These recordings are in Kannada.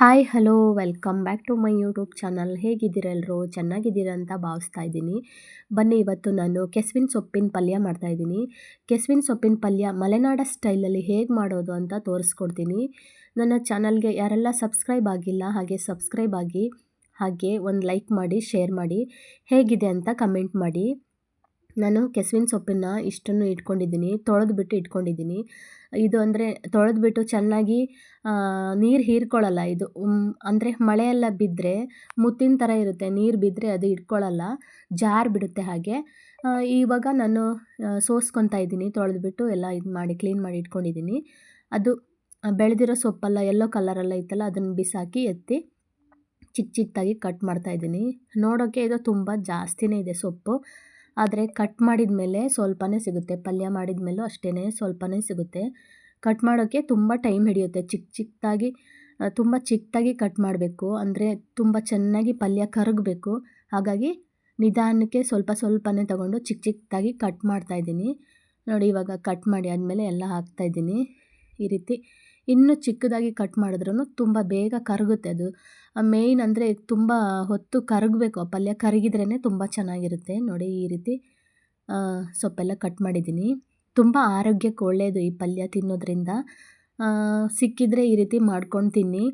Hi, hello, welcome back to my YouTube channel. ಹೇಗಿದ್ದೀರೆಲ್ಲರೂ ಚೆನ್ನಾಗಿದ್ದೀರ ಅಂತ ಭಾವಿಸ್ತಾ ಇದ್ದೀನಿ. ಬನ್ನಿ, ಇವತ್ತು ನಾನು ಕೆಸ್ವಿನ ಸೊಪ್ಪಿನ ಪಲ್ಯ ಮಾಡ್ತಾಯಿದ್ದೀನಿ ಕೆಸ್ವಿನ ಸೊಪ್ಪಿನ ಪಲ್ಯ ಮಲೆನಾಡ ಸ್ಟೈಲಲ್ಲಿ ಹೇಗೆ ಮಾಡೋದು ಅಂತ ತೋರಿಸ್ಕೊಡ್ತೀನಿ. ನನ್ನ ಚಾನಲ್ಗೆ ಯಾರೆಲ್ಲ ಸಬ್ಸ್ಕ್ರೈಬ್ ಆಗಿಲ್ಲ, ಹಾಗೆ ಸಬ್ಸ್ಕ್ರೈಬ್ ಆಗಿ ಹಾಗೆ ಒಂದು ಲೈಕ್ ಮಾಡಿ, ಶೇರ್ ಮಾಡಿ. ಹೇಗಿದೆ ಅಂತ ಕಮೆಂಟ್ ಮಾಡಿ. ನಾನು ಕೆಸುವಿನ ಸೊಪ್ಪಿನ ಇಷ್ಟನ್ನು ಇಟ್ಕೊಂಡಿದ್ದೀನಿ, ತೊಳೆದ್ಬಿಟ್ಟು ಇಟ್ಕೊಂಡಿದ್ದೀನಿ. ಇದು ಅಂದರೆ ತೊಳೆದ್ಬಿಟ್ಟು ಚೆನ್ನಾಗಿ ನೀರು ಹೀರ್ಕೊಳ್ಳಲ್ಲ ಇದು. ಅಂದರೆ ಮಳೆಯೆಲ್ಲ ಬಿದ್ದರೆ ಮುತ್ತಿನ ಥರ ಇರುತ್ತೆ, ನೀರು ಬಿದ್ದರೆ ಅದು ಇಟ್ಕೊಳ್ಳಲ್ಲ ಜಾರ್ ಬಿಡುತ್ತೆ ಹಾಗೆ ಇವಾಗ ನಾನು ಸೋಸ್ಕೊತಾ ಇದ್ದೀನಿ, ತೊಳೆದ್ಬಿಟ್ಟು ಎಲ್ಲ ಇದು ಮಾಡಿ, ಕ್ಲೀನ್ ಮಾಡಿ ಇಟ್ಕೊಂಡಿದ್ದೀನಿ. ಅದು ಬೆಳೆದಿರೋ ಸೊಪ್ಪೆಲ್ಲ ಎಲ್ಲೋ ಕಲರೆಲ್ಲ ಇತ್ತಲ್ಲ ಅದನ್ನು ಬಿಸಾಕಿ ಎತ್ತಿ ಚಿಕ್ಕ ಚಿಕ್ಕದಾಗಿ ಕಟ್ ಮಾಡ್ತಾಯಿದ್ದೀನಿ ನೋಡೋಕ್ಕೆ ಇದು ತುಂಬ ಜಾಸ್ತಿನೇ ಇದೆ ಸೊಪ್ಪು. ಆದರೆ ಕಟ್ ಮಾಡಿದ ಮೇಲೆ ಸ್ವಲ್ಪನೇ ಸಿಗುತ್ತೆ. ಪಲ್ಯ ಮಾಡಿದ ಮೇಲೂ ಅಷ್ಟೇ ಸ್ವಲ್ಪನೇ ಸಿಗುತ್ತೆ. ಕಟ್ ಮಾಡೋಕ್ಕೆ ತುಂಬ ಟೈಮ್ ಹಿಡಿಯುತ್ತೆ. ಚಿಕ್ಕ ಚಿಕ್ಕದಾಗಿ ತುಂಬ ಚಿಕ್ಕದಾಗಿ ಕಟ್ ಮಾಡಬೇಕು. ಅಂದರೆ ತುಂಬ ಚೆನ್ನಾಗಿ ಪಲ್ಯ ಕರಗಬೇಕು. ಹಾಗಾಗಿ ನಿಧಾನಕ್ಕೆ ಸ್ವಲ್ಪ ಸ್ವಲ್ಪನೇ ತಗೊಂಡು ಚಿಕ್ಕ ಚಿಕ್ಕದಾಗಿ ಕಟ್ ಮಾಡ್ತಾಯಿದ್ದೀನಿ ನೋಡಿ, ಇವಾಗ ಕಟ್ ಮಾಡಿ ಆದಮೇಲೆ ಎಲ್ಲ ಹಾಕ್ತಾಯಿದ್ದೀನಿ ಈ ರೀತಿ ಇನ್ನೂ ಚಿಕ್ಕದಾಗಿ ಕಟ್ ಮಾಡಿದ್ರೂ ತುಂಬ ಬೇಗ ಕರಗುತ್ತೆ ಅದು. ಮೇಯ್ನ್ ಅಂದರೆ ತುಂಬ ಹೊತ್ತು ಕರಗಬೇಕು. ಆ ಪಲ್ಯ ಕರಗಿದ್ರೇ ತುಂಬ ಚೆನ್ನಾಗಿರುತ್ತೆ. ನೋಡಿ ಈ ರೀತಿ ಸೊಪ್ಪೆಲ್ಲ ಕಟ್ ಮಾಡಿದ್ದೀನಿ. ತುಂಬ ಆರೋಗ್ಯಕ್ಕೆ ಒಳ್ಳೆಯದು ಈ ಪಲ್ಯ ತಿನ್ನೋದ್ರಿಂದ. ಸಿಕ್ಕಿದರೆ ಈ ರೀತಿ ಮಾಡ್ಕೊಂಡು ತಿನ್ನಿ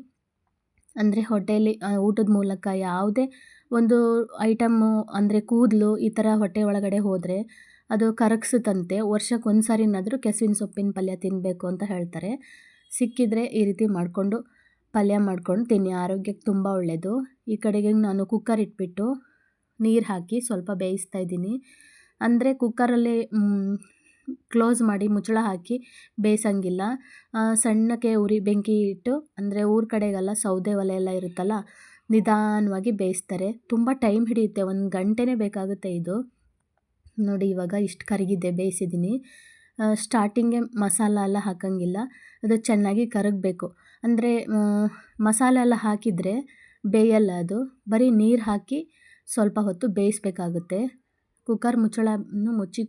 ಅಂದರೆ ಹೊಟ್ಟೆಯಲ್ಲಿ ಊಟದ ಮೂಲಕ ಯಾವುದೇ ಒಂದು ಐಟಮ್ಮು ಅಂದರೆ ಕೂದಲು ಈ ಥರ ಹೊಟ್ಟೆ ಒಳಗಡೆ ಹೋದರೆ ಅದು ಕರಗಿಸುತ್ತಂತೆ. ವರ್ಷಕ್ಕೆ ಒಂದು ಸಾರಿನಾದರೂ ಕೆಸುವಿನ ಸೊಪ್ಪಿನ ಪಲ್ಯ ತಿನ್ನಬೇಕು ಅಂತ ಹೇಳ್ತಾರೆ. ಸಿಕ್ಕಿದರೆ ಈ ರೀತಿ ಮಾಡಿಕೊಂಡು ಪಲ್ಯ ಮಾಡ್ಕೊಂಡು ತಿನ್ನಿ, ಆರೋಗ್ಯಕ್ಕೆ ತುಂಬ ಒಳ್ಳೆಯದು ಈ ಕಡೆಗೆ ನಾನು ಕುಕ್ಕರ್ ಇಟ್ಬಿಟ್ಟು ನೀರು ಹಾಕಿ ಸ್ವಲ್ಪ ಬೇಯಿಸ್ತಾ ಇದ್ದೀನಿ. ಅಂದರೆ ಕುಕ್ಕರಲ್ಲಿ ಕ್ಲೋಸ್ ಮಾಡಿ ಮುಚ್ಚಳ ಹಾಕಿ ಬೇಯಿಸಂಗಿಲ್ಲ. ಸಣ್ಣಕ್ಕೆ ಉರಿ ಬೆಂಕಿ ಇಟ್ಟು, ಅಂದರೆ ಊರ ಕಡೆಗೆಲ್ಲ ಸೌದೆ ಒಲೆ ಎಲ್ಲ ಇರುತ್ತಲ್ಲ, ನಿಧಾನವಾಗಿ ಬೇಯಿಸ್ತಾರೆ. ತುಂಬ ಟೈಮ್ ಹಿಡಿಯುತ್ತೆ, ಒಂದು ಗಂಟೆನೇ ಬೇಕಾಗುತ್ತೆ ಇದು. ನೋಡಿ, ಇವಾಗ ಇಷ್ಟು ಕರಗಿದೆ, ಬೇಯಿಸಿದ್ದೀನಿ. ಸ್ಟಾರ್ಟಿಂಗೇ ಮಸಾಲ ಎಲ್ಲ ಹಾಕಂಗಿಲ್ಲ. ಅದು ಚೆನ್ನಾಗಿ ಕರಗಬೇಕು. ಅಂದರೆ ಮಸಾಲೆ ಎಲ್ಲ ಹಾಕಿದರೆ ಬೇಯಲ್ಲ ಅದು. ಬರೀ ನೀರು ಹಾಕಿ ಸ್ವಲ್ಪ ಹೊತ್ತು ಬೇಯಿಸ್ಬೇಕಾಗುತ್ತೆ. ಕುಕ್ಕರ್ ಮುಚ್ಚಳನ್ನು ಮುಚ್ಚಿ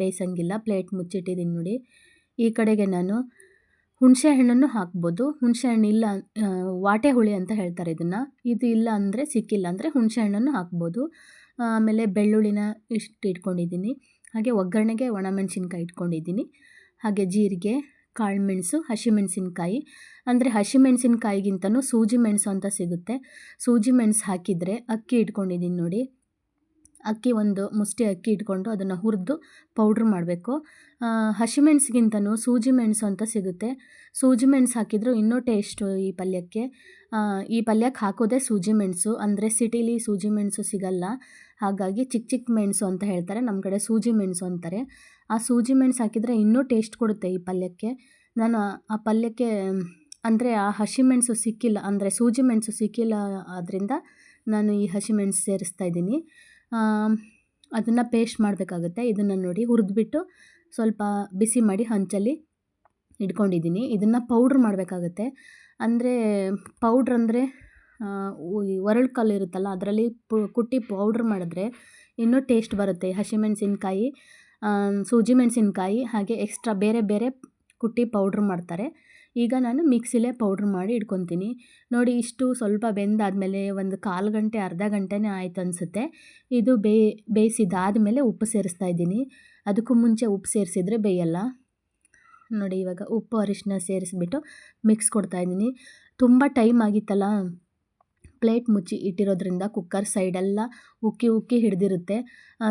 ಬೇಯಿಸಂಗಿಲ್ಲ. ಪ್ಲೇಟ್ ಮುಚ್ಚಿಟ್ಟಿದ್ದೀನಿ ನೋಡಿ. ಈ ಕಡೆಗೆ ನಾನು ಹುಣಸೆ ಹಣ್ಣನ್ನು ಹಾಕ್ಬೋದು. ಹುಣಸೆ ಹಣ್ಣು ಇಲ್ಲ ವಾಟೆ ಹುಳಿ ಅಂತ ಹೇಳ್ತಾರೆ ಇದನ್ನು. ಇದು ಇಲ್ಲ ಅಂದರೆ ಸಿಕ್ಕಿಲ್ಲ ಅಂದರೆ ಹುಣಸೆ ಹಣ್ಣನ್ನು ಹಾಕ್ಬೋದು. ಆಮೇಲೆ ಬೆಳ್ಳುಳ್ಳಿನ ಇಷ್ಟು ಇಟ್ಕೊಂಡಿದ್ದೀನಿ ಹಾಗೆ ಒಗ್ಗರಣೆಗೆ ಒಣಮೆಣಸಿನ್ಕಾಯಿ ಇಟ್ಕೊಂಡಿದ್ದೀನಿ ಹಾಗೆ ಜೀರಿಗೆ ಕಾಳುಮೆಣಸು ಹಸಿಮೆಣಸಿನ್ಕಾಯಿ ಅಂದರೆ ಹಸಿಮೆಣಸಿನ್ಕಾಯಿಗಿಂತನೂ ಸೂಜಿ ಮೆಣಸು ಅಂತ ಸಿಗುತ್ತೆ. ಸೂಜಿ ಮೆಣಸು ಹಾಕಿದರೆ ಅಕ್ಕಿ ಇಟ್ಕೊಂಡಿದ್ದೀನಿ ನೋಡಿ. ಅಕ್ಕಿ ಒಂದು ಮುಷ್ಟಿ ಅಕ್ಕಿ ಇಟ್ಕೊಂಡು ಅದನ್ನು ಹುರಿದು ಪೌಡ್ರ್ ಮಾಡಬೇಕು. ಹಸಿಮೆಣ್ಸಿಗಿಂತನೂ ಸೂಜಿ ಮೆಣಸು ಅಂತ ಸಿಗುತ್ತೆ. ಸೂಜಿ ಮೆಣಸು ಹಾಕಿದರೂ ಇನ್ನೂ ಟೇಸ್ಟು ಈ ಪಲ್ಯಕ್ಕೆ. ಈ ಪಲ್ಯಕ್ಕೆ ಹಾಕೋದೇ ಸೂಜಿ ಮೆಣಸು. ಅಂದರೆ ಸಿಟಿಲಿ ಸೂಜಿ ಮೆಣಸು ಸಿಗಲ್ಲ. ಹಾಗಾಗಿ ಚಿಕ್ಕ ಚಿಕ್ಕ ಮೆಣಸು ಅಂತ ಹೇಳ್ತಾರೆ. ನಮ್ಮ ಕಡೆ ಸೂಜಿ ಮೆಣಸು ಅಂತಾರೆ. ಆ ಸೂಜಿ ಮೆಣಸು ಹಾಕಿದರೆ ಇನ್ನೂ ಟೇಸ್ಟ್ ಕೊಡುತ್ತೆ ಈ ಪಲ್ಯಕ್ಕೆ. ನಾನು ಆ ಪಲ್ಯಕ್ಕೆ, ಅಂದರೆ ಆ ಹಸಿಮೆಣಸು ಸಿಕ್ಕಿಲ್ಲ, ಅಂದರೆ ಸೂಜಿ ಮೆಣಸು ಸಿಕ್ಕಿಲ್ಲ ಆದ್ದರಿಂದ ನಾನು ಈ ಹಸಿಮೆಣಸು ಸೇರಿಸ್ತಾ ಇದ್ದೀನಿ. ಅದನ್ನು ಪೇಸ್ಟ್ ಮಾಡಬೇಕಾಗುತ್ತೆ, ಇದನ್ನು ನೋಡಿ ಹುರಿದ್ಬಿಟ್ಟು ಸ್ವಲ್ಪ ಬಿಸಿ ಮಾಡಿ ಹಂಚಲ್ಲಿ ಇಟ್ಕೊಂಡಿದ್ದೀನಿ. ಇದನ್ನು ಪೌಡ್ರ್ ಮಾಡಬೇಕಾಗುತ್ತೆ. ಅಂದರೆ ಪೌಡ್ರ್ ಅಂದರೆ ಒರಳು ಕಲ್ಲು ಇರುತ್ತಲ್ಲ, ಅದರಲ್ಲಿ ಪು, ಕುಟ್ಟಿ ಪೌಡ್ರ್ ಮಾಡಿದ್ರೆ ಇನ್ನೂ ಟೇಸ್ಟ್ ಬರುತ್ತೆ ಹಸಿಮೆಣಸಿನ್ಕಾಯಿ ಸೂಜಿ ಮೆಣಸಿನ್ಕಾಯಿ ಹಾಗೆ ಎಕ್ಸ್ಟ್ರಾ ಬೇರೆ ಬೇರೆ ಕುಟ್ಟಿ ಪೌಡ್ರ್ ಮಾಡ್ತಾರೆ. ಈಗ ನಾನು ಮಿಕ್ಸಿಲೇ ಪೌಡ್ರ್ ಮಾಡಿ ಇಟ್ಕೊತೀನಿ. ನೋಡಿ ಇಷ್ಟು ಸ್ವಲ್ಪ ಬೆಂದಾದಮೇಲೆ ಒಂದು ಕಾಲು ಗಂಟೆ, ಅರ್ಧ ಗಂಟೆನೇ ಆಯಿತು ಅನಿಸುತ್ತೆ. ಇದು ಬೇಯ್ ಬೇಯಿಸಿದಾದ್ಮೇಲೆ ಉಪ್ಪು ಸೇರಿಸ್ತಾ ಇದ್ದೀನಿ. ಅದಕ್ಕೂ ಮುಂಚೆ ಉಪ್ಪು ಸೇರಿಸಿದ್ರೆ ಬೇಯಲ್ಲ. ನೋಡಿ ಇವಾಗ ಉಪ್ಪು ಅರಿಶಿನ ಸೇರಿಸ್ಬಿಟ್ಟು ಮಿಕ್ಸ್ ಕೊಡ್ತಾಯಿದ್ದೀನಿ ತುಂಬ ಟೈಮ್ ಆಗಿತ್ತಲ್ಲ. ಪ್ಲೇಟ್ ಮುಚ್ಚಿ ಇಟ್ಟಿರೋದ್ರಿಂದ ಕುಕ್ಕರ್ ಸೈಡೆಲ್ಲ ಉಕ್ಕಿ ಉಕ್ಕಿ ಹಿಡಿದಿರುತ್ತೆ.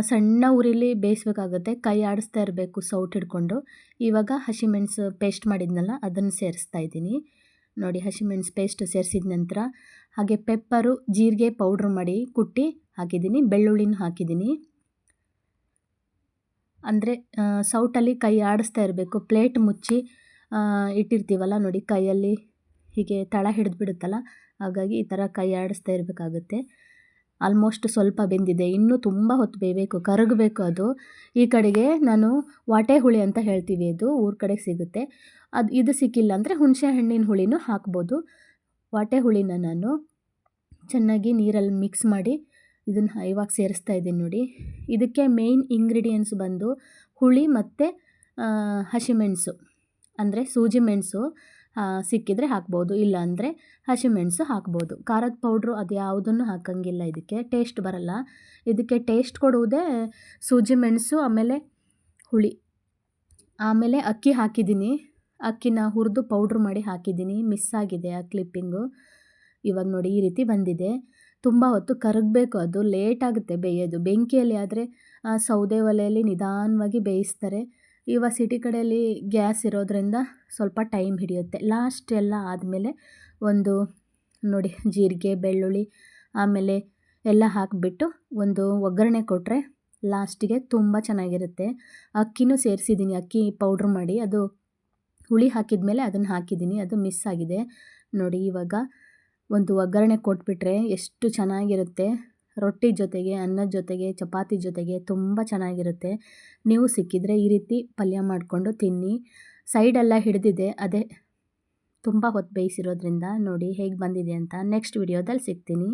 ಸಣ್ಣ ಉರಿಲಿ ಬೇಯಿಸ್ಬೇಕಾಗುತ್ತೆ. ಕೈ ಆಡಿಸ್ತಾ ಇರಬೇಕು ಸೌಟ್ ಹಿಡ್ಕೊಂಡು. ಇವಾಗ ಹಸಿಮೆಣಸು ಪೇಸ್ಟ್ ಮಾಡಿದ್ನಲ್ಲ, ಅದನ್ನು ಸೇರಿಸ್ತಾ ಇದ್ದೀನಿ. ನೋಡಿ ಹಸಿಮೆಣಸು ಪೇಸ್ಟ್ ಸೇರಿಸಿದ ನಂತರ ಹಾಗೆ ಪೆಪ್ಪರು, ಜೀರಿಗೆ ಪೌಡ್ರ್ ಮಾಡಿ ಕುಟ್ಟಿ ಹಾಕಿದ್ದೀನಿ. ಬೆಳ್ಳುಳ್ಳಿನೂ ಹಾಕಿದ್ದೀನಿ. ಅಂದರೆ ಸೌಟಲ್ಲಿ ಕೈ ಆಡಿಸ್ತಾ ಇರಬೇಕು. ಪ್ಲೇಟ್ ಮುಚ್ಚಿ ಇಟ್ಟಿರ್ತೀವಲ್ಲ ನೋಡಿ, ಕೈಯಲ್ಲಿ ಹೀಗೆ ತಳ ಹಿಡಿದ್ಬಿಡುತ್ತಲ್ಲ ಹಾಗಾಗಿ ಈ ಥರ ಕೈ ಆಡಿಸ್ತಾ ಇರಬೇಕಾಗುತ್ತೆ. ಆಲ್ಮೋಸ್ಟ್ ಸ್ವಲ್ಪ ಬೆಂದಿದೆ. ಇನ್ನೂ ತುಂಬ ಹೊತ್ತು ಬೇಯಬೇಕು, ಕರಗಬೇಕು ಅದು. ಈ ಕಡೆಗೆ ನಾನು ವಾಟೆ ಹುಳಿ ಅಂತ ಹೇಳ್ತೀವಿ ಅದು, ಊರ ಕಡೆಗೆ ಸಿಗುತ್ತೆ. ಅದು ಇದು ಸಿಕ್ಕಿಲ್ಲ ಅಂದರೆ ಹುಣಸೆ ಹಣ್ಣಿನ ಹುಳಿನೂ ಹಾಕ್ಬೋದು. ವಾಟೆ ಹುಳಿನ ನಾನು ಚೆನ್ನಾಗಿ ನೀರಲ್ಲಿ ಮಿಕ್ಸ್ ಮಾಡಿ ಇದನ್ನು ಇವಾಗ ಸೇರಿಸ್ತಾ ಇದ್ದೀನಿ ನೋಡಿ. ಇದಕ್ಕೆ ಮೇಯ್ನ್ ಇಂಗ್ರೀಡಿಯೆಂಟ್ಸ್ ಬಂದು ಹುಳಿ ಮತ್ತು ಹಸಿಮೆಣಸು, ಅಂದರೆ ಸೂಜಿ ಮೆಣಸು ಸಿಕ್ಕಿದರೆ ಹಾಕ್ಬೋದು, ಇಲ್ಲಾಂದರೆ ಹಸಿಮೆಣಸು ಹಾಕ್ಬೋದು. ಖಾರದ ಪೌಡ್ರು ಅದು ಯಾವುದನ್ನು ಹಾಕೋಂಗಿಲ್ಲ ಇದಕ್ಕೆ ಟೇಸ್ಟ್ ಬರಲ್ಲ. ಇದಕ್ಕೆ ಟೇಸ್ಟ್ ಕೊಡುವುದೇ ಸೂಜಿ ಮೆಣಸು, ಆಮೇಲೆ ಹುಳಿ. ಆಮೇಲೆ ಅಕ್ಕಿ ಹಾಕಿದ್ದೀನಿ. ಅಕ್ಕಿನ ಹುರಿದು ಪೌಡ್ರ್ ಮಾಡಿ ಹಾಕಿದ್ದೀನಿ. ಮಿಸ್ ಆಗಿದೆ ಆ ಕ್ಲಿಪ್ಪಿಂಗು ಇವಾಗ ನೋಡಿ ಈ ರೀತಿ ಬಂದಿದೆ. ತುಂಬ ಹೊತ್ತು ಕರಗಬೇಕು ಅದು. ಲೇಟ್ ಆಗುತ್ತೆ ಬೇಯೋದು. ಬೆಂಕಿಯಲ್ಲಿ ಆದರೆ ಸೌದೆ ಒಲೆಯಲ್ಲಿ ನಿಧಾನವಾಗಿ ಬೇಯಿಸ್ತಾರೆ. ಇವಾಗ ಸಿಟಿ ಕಡೆಯಲ್ಲಿ ಗ್ಯಾಸ್ ಇರೋದರಿಂದ ಸ್ವಲ್ಪ ಟೈಮ್ ಹಿಡಿಯುತ್ತೆ. ಲಾಸ್ಟ್ ಎಲ್ಲ ಆದಮೇಲೆ ಒಂದು ನೋಡಿ ಜೀರಿಗೆ, ಬೆಳ್ಳುಳ್ಳಿ, ಆಮೇಲೆ ಎಲ್ಲ ಹಾಕಿಬಿಟ್ಟು ಒಂದು ಒಗ್ಗರಣೆ ಕೊಟ್ಟರೆ ಲಾಸ್ಟಿಗೆ ತುಂಬ ಚೆನ್ನಾಗಿರುತ್ತೆ. ಅಕ್ಕಿನೂ ಸೇರಿಸಿದ್ದೀನಿ, ಅಕ್ಕಿ ಪೌಡ್ರ್ ಮಾಡಿ. ಅದು ಹುಳಿ ಹಾಕಿದ ಮೇಲೆ ಅದನ್ನು ಹಾಕಿದ್ದೀನಿ, ಅದು ಮಿಸ್ ಆಗಿದೆ. ನೋಡಿ ಇವಾಗ ಒಂದು ಒಗ್ಗರಣೆ ಕೊಟ್ಬಿಟ್ರೆ ಎಷ್ಟು ಚೆನ್ನಾಗಿರುತ್ತೆ. ರೊಟ್ಟಿ ಜೊತೆಗೆ ಅನ್ನದ ಜೊತೆಗೆ, ಚಪಾತಿ ಜೊತೆಗೆ ತುಂಬ ಚೆನ್ನಾಗಿರುತ್ತೆ. ನೀವು ಸಿಕ್ಕಿದರೆ ಈ ರೀತಿ ಪಲ್ಯ ಮಾಡಿಕೊಂಡು ತಿನ್ನಿ. ಸೈಡೆಲ್ಲ ಹಿಡಿದಿದೆ, ಅದೇ ತುಂಬ ಹೊತ್ತು ಬೇಯಿಸಿರೋದ್ರಿಂದ ನೋಡಿ ಹೇಗೆ ಬಂದಿದೆ ಅಂತ ನೆಕ್ಸ್ಟ್ ವಿಡಿಯೋದಲ್ಲಿ ಸಿಗ್ತೀನಿ.